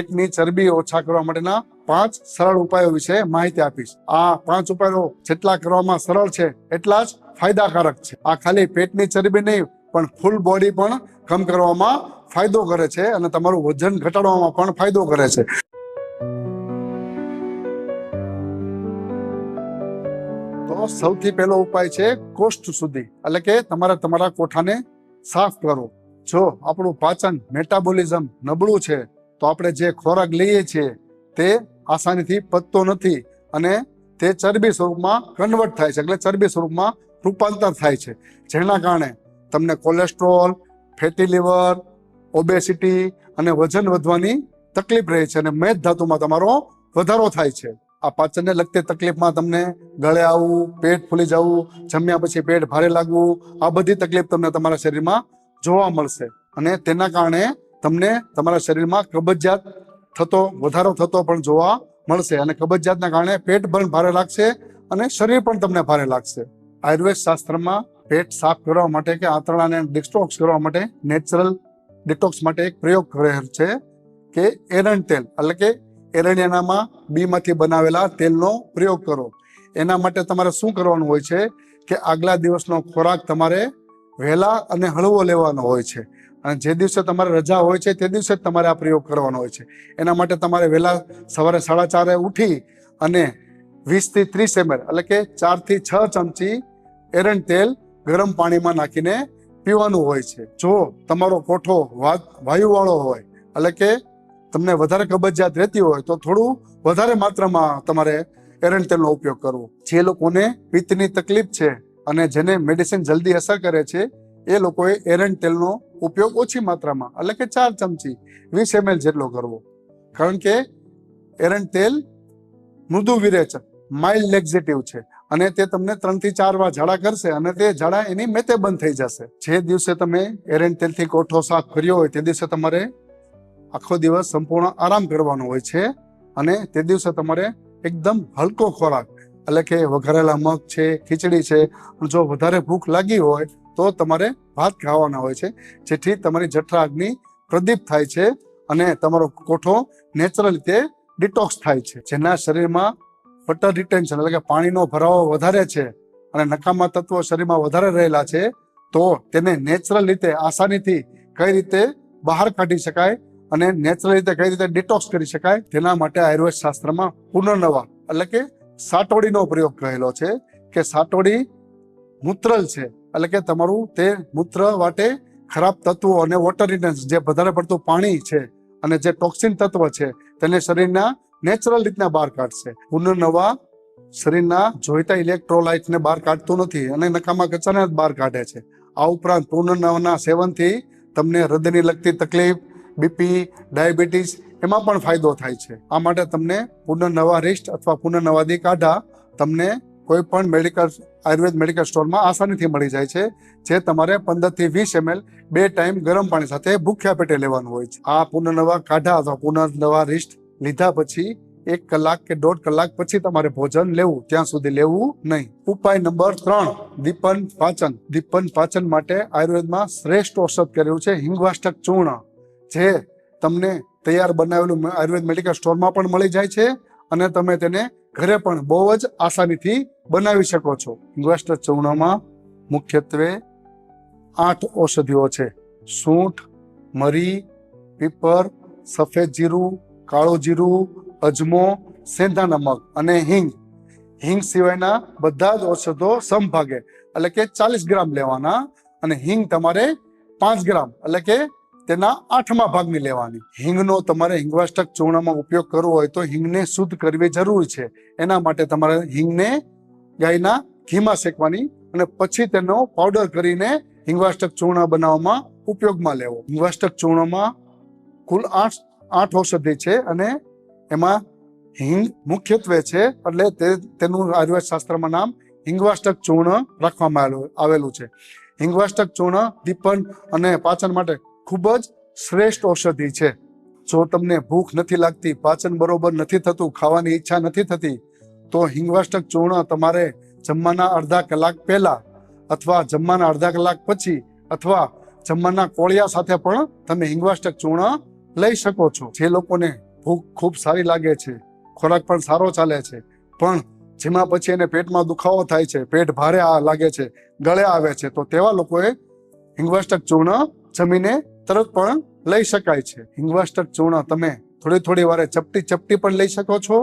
પેટની ચરબી ઓછા કરવા માટેના પાંચ સરળ ઉપાયો વિશે માહિતી આપીશ. આ પાંચ ઉપાયો જેટલા કરવામાં સરળ છે, એટલા જ ફાયદાકારક છે. આ ખાલી પેટની ચરબી નહીં, પણ ફૂલ બોડી પણ કમ કરવામાં ફાયદો કરે છે અને તમારું વજન ઘટાડવામાં પણ ફાયદો કરે છે. તો સૌથી પહેલો ઉપાય છે કોષ્ઠ સુધી, એટલે કે તમારે તમારા કોઠાને સાફ કરો. જો આપણું પાચન મેટાબોલિઝમ નબળું છે તો આપણે જે ખોરાક લઈએ છીએ તે આસાનીથી પચતો નથી અને તે ચરબી સ્વરૂપમાં કન્વર્ટ થાય છે. એટલે ચરબી સ્વરૂપમાં રૂપાંતર થાય છે. જેના કારણે તમને કોલેસ્ટ્રોલ ફેટી લીવર ઓબેસિટી અને વજન વધવાની તકલીફ રહે છે અને મેદ ધાતુમાં તમારો વધારો થાય છે. આ પાચનને લગતી તકલીફમાં તમને ગળે આવવું, પેટ ફૂલી જવું, જમ્યા પછી પેટ ભારે લાગવું, આ બધી તકલીફ તમને તમારા શરીરમાં જોવા મળશે. અને તેના કારણે તમને તમારા શરીરમાં કબજિયાત થતો, વધારો થતો પણ જોવા મળશે અને કબજિયાતના કારણે પેટ પણ ભારે લાગશે અને શરીર પણ તમને ભારે લાગશે. આયુર્વેદ શાસ્ત્રમાં પેટ સાફ કરવા માટે કે આંતરડાને ડિસ્ટોક્સ કરવા માટે નેચરલ ડિટોક્સ માટે એક પ્રયોગ કરેલ છે કે એરણ તેલ, એટલે કે એરણિયાનામાં બીમાંથી બનાવેલા તેલનો પ્રયોગ કરો. એના માટે તમારે શું કરવાનું હોય છે કે આગલા દિવસનો ખોરાક તમારે વહેલા અને હળવો લેવાનો હોય છે. અને જે દિવસે તમારે રજા હોય છે તે દિવસે જ તમારે આ પ્રયોગ કરવાનો હોય છે. એના માટે તમારે વહેલા સવારે સાડા ચારે ઉઠી અને વીસથી ત્રીસ એમએલ એટલે કે ચારથી છ ચમચી એરણ તેલ ગરમ પાણીમાં નાખીને પીવાનું હોય છે. જો તમારો કોઠો વાયુવાળો હોય એટલે કે તમને વધારે કબજિયાત રહેતી હોય તો થોડું વધારે માત્રામાં તમારે એરણ તેલનો ઉપયોગ કરવો. જે લોકોને પિત્તની તકલીફ છે અને જેને મેડિસિન જલ્દી અસર કરે છે, એ લોકોએ એરણ તેલનો ઉપયોગ ઓછી માત્રામાં, એટલે કે ચાર ચમચી વીસ એમએલ જેટલો કરવો. કારણ કે એરંડ તેલ મૃદુ વિરેચક માઇલ્ડ લેક્ઝેટિવ છે. અને તે તમને ત્રણથી ચાર વાર ઝાડા કરશે અને તે ઝાડા એની મેતે બંધ થઈ જશે. જે દિવસે તમે એરણ તેલથી કોઠો સાફ કર્યો હોય તે દિવસે તમારે આખો દિવસ સંપૂર્ણ આરામ કરવાનો હોય છે. અને તે દિવસે તમારે એકદમ હલકો ખોરાક, એટલે કે વઘારેલા મગ છે, ખીચડી છે જો વધારે ભૂખ લાગી હોય તો તમારે ભાત ખાવાના હોય છે. જેથી તમારી જઠરાગ્નિ પ્રદીપ થાય છે અને તમારો કોઠો નેચરલ રીતે ડિટોક્સ થાય છે. જેના શરીરમાં વોટર રિટેન્શન એટલે કે પાણીનો ભરાવો વધારે છે અને નકામા તત્વો શરીરમાં વધારે રહેલા છે, તો તેને નેચરલ રીતે આસાનીથી કઈ રીતે બહાર કાઢી શકાય અને નેચરલ રીતે કઈ રીતે ડિટોક્સ કરી શકાય, તેના માટે આયુર્વેદ શાસ્ત્રમાં પુનર્નવા એટલે કે સાટોડીનો પ્રયોગ કહેલો છે કે સાટોડી મૂત્રલ છે. એટલે કે તમારું તે મૂત્ર વાટે ખરાબ તત્વો અને વોટર રિટેન્શન જે વધારે પડતું પાણી છે અને જે ટોક્સિન તત્વ છે તેને શરીરના નેચરલ રીતના બહાર કાઢશે. પુનર્નવા શરીરના જોઈતા ઇલેક્ટ્રોલાઇટને બહાર કાઢતું નથી અને નકામા કચરાને જ બહાર કાઢે છે. આ ઉપરાંત પુનર્નવાના સેવનથી તમને હૃદયની લગતી તકલીફ બીપી ડાયાબિટીસ એમાં પણ ફાયદો થાય છે. આ માટે તમને પુનર્નવા રિસ્ટ અથવા પુનર્નવાદી કાઢા તમને કોઈ પણ મેડિકલ આયુર્વેદ મેડિકલ સ્ટોરમાં આસાનીથી મળી જાય છે, જે તમારે પંદરથી વીસ એમએલ બે ટાઈમ ગરમ પાણી સાથે ભૂખ્યા પેટે લેવાનું હોય છે. આ પુનર્નવા કાઢા અથવા પુનર્નવા રિસ્ટ લીધા પછી એક કલાક કે દોઢ કલાક પછી તમારે ભોજન લેવું, ત્યાં સુધી લેવું નહીં. ઉપાય નંબર ત્રણ, દીપન પાચન. દીપન પાચન માટે આયુર્વેદમાં શ્રેષ્ઠ ઔષધ કર્યું છે હિંગવાષ્ટક ચૂર્ણ, જે તમને તૈયાર બનાવેલું આયુર્વેદ મેડિકલ સ્ટોરમાં પણ મળી જાય છે અને તમે તેને ઘરે પણ બહુ જ આસાનીથી બનાવી શકો છો. ઇન્વેસ્ટર ચૂર્ણમાં મુખ્યત્વે આઠ ઔષધિઓ છે. સૂંઠ, મરી, પીપર, સફેદ જીરું, કાળું જીરું, અજમો, સેંધા નમક અને હિંગ. હિંગ સિવાયના બધા જ ઔષધો સમભાગે. એટલે કે ચાલીસ ગ્રામ લેવાના અને હિંગ તમારે પાંચ ગ્રામ. એટલે કે તેના આઠમા ભાગની લેવાની. હિંગનો તમારે હિંગવાષ્ટક ચૂર્ણમાં ઉપયોગ કરવો હોય તો હિંગને શુદ્ધ કરવી જરૂરી છે. એના માટે તમારે હિંગને ગાયના ઘીમાં શેકવાની અને પછી તેનો પાવડર કરીને હિંગવાષ્ટક ચૂર્ણ બનાવવામાં ઉપયોગમાં લેવો. હિંગવાષ્ટક ચૂર્ણમાં કુલ આઠ આઠ ઔષધિ છે અને એમાં હિંગ મુખ્યત્વે છે એટલે તે, તેનું આયુર્વેદ શાસ્ત્રમાં નામ હિંગવાષ્ટક ચૂર્ણ રાખવામાં આવેલું છે. હિંગવાષ્ટક ચૂર્ણ દીપન અને પાચન માટે ખૂબ જ શ્રેષ્ઠ ઔષધિ છે. જો તમને ભૂખ નથી લાગતી, પાચન બરોબર નથી થતું, ખાવાની ઈચ્છા નથી થતી, તો હિંગવાષ્ટક ચૂર્ણ તમારે જમવાના અડધા કલાક પહેલા અથવા જમવાના અડધા કલાક પછી અથવા જમવાના કોળિયા સાથે પણ તમે હિંગવાષ્ટક ચૂર્ણ લઈ શકો છો. જે લોકોને ભૂખ ખૂબ સારી લાગે છે, ખોરાક પણ સારો ચાલે છે, પણ જેમાં પછી એને પેટમાં દુખાવો થાય છે, પેટ ભારે લાગે છે, ગળે આવે છે, તો તેવા લોકોએ હિંગવાષ્ટક ચૂર્ણ જમીને તરત પણ લઈ શકાય છે. હિંગવાષ્ટક ચૂર્ણ તમે થોડી થોડી વારે ચપટી ચપટી પણ લઈ શકો છો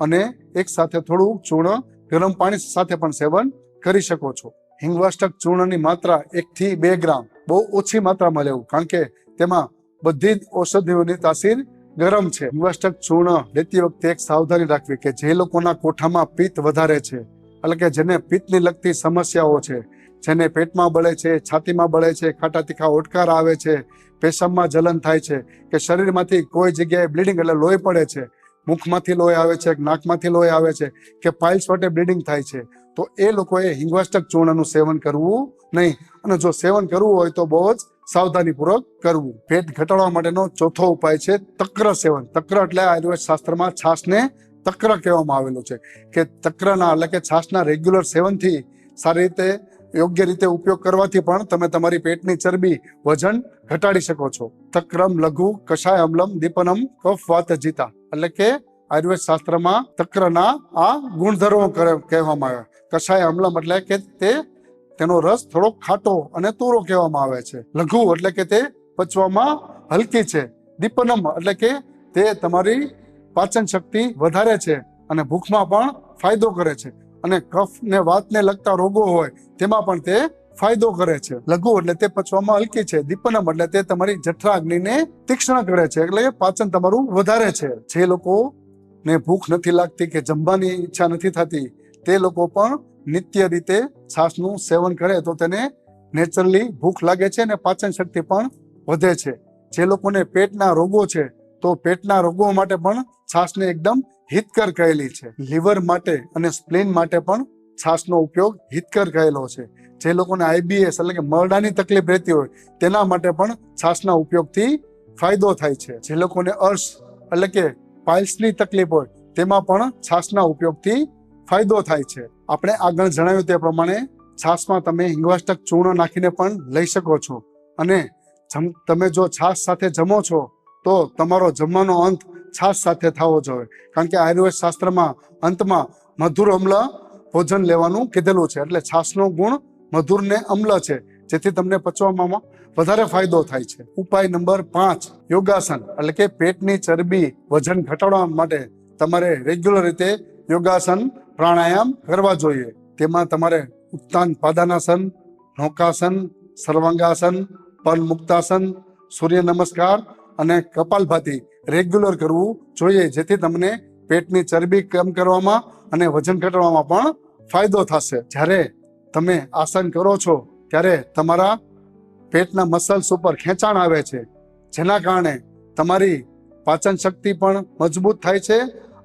અને એક સાથે થોડું ચૂર્ણ ગરમ પાણી સાથે પણ સેવન કરી શકો છો. હિંગવાસ્ટક ચૂર્ણની માત્રા એક થી બે ગ્રામ, બહુ ઓછી માત્રામાં લેવું કારણ કે તેમાં બધી જ ઔષધિઓની તાસીર ગરમ છે. હિંગવાસ્ટક ચૂર્ણ લેતી વખતે એક સાવધાની રાખવી કે જે લોકોના કોઠામાં પિત્ત વધારે છે, એટલે કે જેને પિત્તની લગતી સમસ્યાઓ છે જેને પેટમાં બળે છે, છાતીમાં બળે છે, ખાટા તીખા ઓટકાર આવે છે, પેશાબમાં જલન થાય છે, કે શરીરમાંથી કોઈ જગ્યાએ બ્લીડિંગ એટલે લોહી પડે છે, મુખમાંથી લોહી આવે છે, નાકમાંથી લોહી આવે છે, કે પાઇલ્સ વટે બ્લીડિંગ થાય છે, તો એ લોકોએ હિંગવાસ્ટક ચૂર્ણનું સેવન કરવું નહીં. અને જો સેવન કરવું હોય તો બહુ જ સાવધાનીપૂર્વક કરવું. પેટ ઘટાડવા માટેનો ચોથો ઉપાય છે તક્ર સેવન. તક્ર એટલે આયુર્વેદ શાસ્ત્રમાં છાસને તક્ર કહેવામાં આવેલું છે, કે તક્રના એટલે કે છાશના રેગ્યુલર સેવનથી સારી રીતે યોગ્ય રીતે ઉપયોગ કરવાથી પણ તમે તમારી પેટની ચરબી વજન ઘટાડી શકો છો. તક્રમ, લઘુ કષાય અમ્લમ, દીપનમ, કફ, વાત, જીતા. એટલે કે આયુર્વેદ શાસ્ત્રમાં તક્રના આ ગુણધર્મો કહેવામાં આવે. કષાય અમ્લમ એટલે કે તે તેનો રસ થોડો ખાટો અને તુરો કહેવામાં આવે છે. લઘુ એટલે કે તે પચવામાં હલકી છે. દીપનમ એટલે કે તે તમારી પાચન શક્તિ વધારે છે અને ભૂખમાં પણ ફાયદો કરે છે. અને કફ ને વાતને લગતા રોગો હોય, તેમાં પણ તે ફાયદો કરે છે. લઘુ એટલે તે પચવામાં હલકી છે, દીપનમ એટલે તે તમારી જઠરાગ્નિને તીક્ષ્ણ કરે છે, એટલે પાચન તમારું વધારે છે. જે લોકો ને ભૂખ નથી લાગતી કે જમવાની ઈચ્છા નથી થતી, તે લોકો પણ નિત્ય રીતે છાશનું સેવન કરે તો તેને નેચરલી ભૂખ લાગે છે અને પાચન શક્તિ પણ વધે છે. જે લોકોને પેટના રોગો છે તો પેટના રોગો માટે પણ છાશને એકદમ હિતકર કહેલી છે. લીવર માટે અને સ્પ્લેન માટે પણ છાશનો ઉપયોગ હિતકર કહેલો છે. જે લોકોને આઈબીએસ એટલે કે મરડાની તકલીફ રહેતી હોય, તેના માટે પણ છાશના ઉપયોગથી ફાયદો થાય છે. જે લોકોને અર્શ એટલે કે પાઇલ્સની તકલીફ હોય, તેમાં પણ છાશના ઉપયોગથી ફાયદો થાય છે. આપણે આગળ જણાવ્યું તે પ્રમાણે છાશમાં તમે હિંગવાસ્ટક ચૂર્ણ નાખીને પણ લઈ શકો છો. અને તમે જો છાશ સાથે જમો છો તો તમારો જમવાનો અંત છાશ સાથે થવો જોઈએ. કારણ કે આયુર્વેદ શાસ્ત્રમાં અંતમાં મધુર અમ્લ ભોજન લેવાનું કીધેલું છે. એટલે છાશનો ગુણ મધુર ને અમ્લ છે. જેથી તમને પચવામાં વધારે ફાયદો થાય છે. ઉપાય નંબર પાંચ, યોગાસન. એટલે કે પેટની ચરબી વજન ઘટાડવા માટે તમારે રેગ્યુલર રીતે યોગાસન પ્રાણાયામ કરવા જોઈએ. તેમાં તમારે ઉત્તાન પાદાનાસન, નૌકાસન, સર્વાંગાસન, પલ મુક્તાસન, સૂર્ય નમસ્કાર અને કપાલભાતી રેગ્યુલર કરવું જોઈએ, જેથી તમને પેટની ચરબી કમ કરવામાં અને વજન ઘટાડવામાં પણ ફાયદો થશે. જ્યારે તમે આસન કરો છો, ત્યારે તમારા પેટના મસલ્સ ઉપર ખેંચાણ આવે છે, જેના કારણે તમારી પાચન શક્તિ પણ મજબૂત થાય છે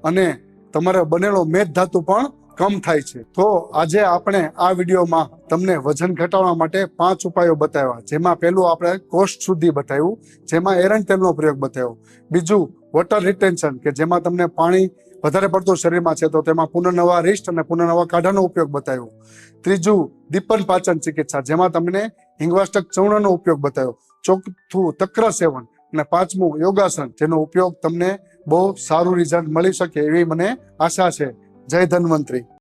અને તમારે બનેલો મેદ ધાતુ પણ કમ થાય છે. તો આજે આપણે આ વિડીયોમાં તમને વજન ઘટાડવા માટે પાંચ ઉપાયો બતાવ્યા. જેમાં પહેલું આપણે કોસ્ટ સુધી બતાવ્યું, જેમાં એરન તેલનો પ્રયોગ બતાવ્યો. બીજું, વોટર રિટેન્શન, કે જેમાં તમને પાણી વધારે પડતું શરીરમાં છે તો તેમાં પુનર્નવા રિસ્ટ અને પુનર્નવા કાઢાનો ઉપયોગ બતાવ્યો. ત્રીજું, દીપન પાચન ચિકિત્સા, જેમાં તમને હિંગવાસ્ટક ચૂર્ણનો ઉપયોગ બતાવ્યો. ચોથું, તક્ર સેવન અને પાંચમું, યોગાસન, જેનો ઉપયોગ તમને બહુ સારું રિઝલ્ટ મળી શકે એવી મને આશા છે. જય ધન્વંતરી.